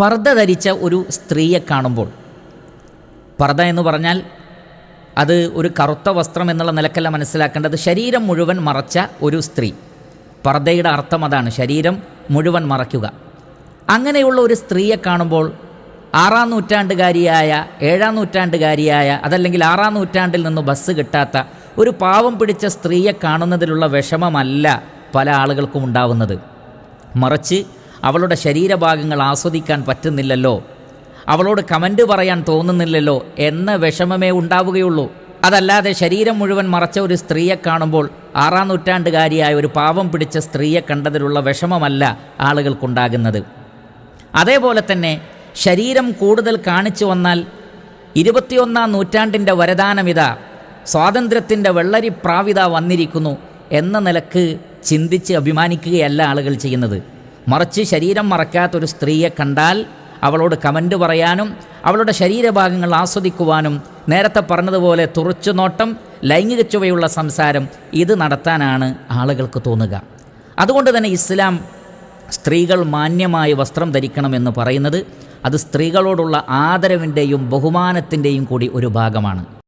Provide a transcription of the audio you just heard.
പർദ്ദ ധരിച്ച ഒരു സ്ത്രീയെ കാണുമ്പോൾ പർദ്ദ എന്ന് പറഞ്ഞാൽ അത് ഒരു കറുത്ത വസ്ത്രം എന്നുള്ള നിലക്കല്ല മനസ്സിലാക്കേണ്ടത്. ശരീരം മുഴുവൻ മറച്ച ഒരു സ്ത്രീ. പർദ്ദയുടെ അർത്ഥം അതാണ് ശരീരം മുഴുവൻ മറയ്ക്കുക. അങ്ങനെയുള്ള ഒരു സ്ത്രീയെ കാണുമ്പോൾ ആറാം നൂറ്റാണ്ടുകാരിയായ ഏഴാം നൂറ്റാണ്ടുകാരിയായ അതല്ലെങ്കിൽ ആറാം നൂറ്റാണ്ടിൽ നിന്ന് ബസ് കിട്ടാത്ത ഒരു പാവം പിടിച്ച സ്ത്രീയെ കാണുന്നതിലുള്ള വിഷമമല്ല പല ആളുകൾക്കും ഉണ്ടാവുന്നത്. മറിച്ച് അവളുടെ ശരീരഭാഗങ്ങൾ ആസ്വദിക്കാൻ പറ്റുന്നില്ലല്ലോ. അവളോട് കമന്റ് പറയാൻ തോന്നുന്നില്ലല്ലോ എന്ന വിഷമമേ ഉണ്ടാവുകയുള്ളൂ. അതല്ലാതെ ശരീരം മുഴുവൻ മറച്ച ഒരു സ്ത്രീയെ കാണുമ്പോൾ ആറാം നൂറ്റാണ്ടുകാരിയായ ഒരു പാവം പിടിച്ച സ്ത്രീയെ കണ്ടതിലുള്ള വിഷമമല്ല ആളുകൾക്കുണ്ടാകുന്നത്. അതേപോലെ തന്നെ ശരീരം കൂടുതൽ കാണിച്ചു വന്നാൽ ഇരുപത്തിയൊന്നാം നൂറ്റാണ്ടിന്റെ വരദാനമിത സ്വാതന്ത്ര്യത്തിന്റെ വെള്ളരി പ്രാവിത വന്നിരിക്കുന്നു എന്ന നിലയ്ക്ക് ചിന്തിച്ച് അഭിമാനിക്കുകയല്ല ആളുകൾ ചെയ്യുന്നത്. മറിച്ച് ശരീരം മറക്കാത്തൊരു സ്ത്രീയെ കണ്ടാൽ അവളോട് കമന്റ് പറയാനും അവളുടെ ശരീരഭാഗങ്ങൾ ആസ്വദിക്കുവാനും നേരത്തെ പറഞ്ഞതുപോലെ തുറച്ചു നോട്ടം ലൈംഗിക ചുവയുള്ള സംസാരം ഇത് നടത്താനാണ് ആളുകൾക്ക് തോന്നുക. അതുകൊണ്ട് തന്നെ ഇസ്ലാം സ്ത്രീകൾ മാന്യമായി വസ്ത്രം ധരിക്കണമെന്ന് പറയുന്നത് അത് സ്ത്രീകളോടുള്ള ആദരവിന്റെയും ബഹുമാനത്തിന്റെയും കൂടി ഒരു ഭാഗമാണ്.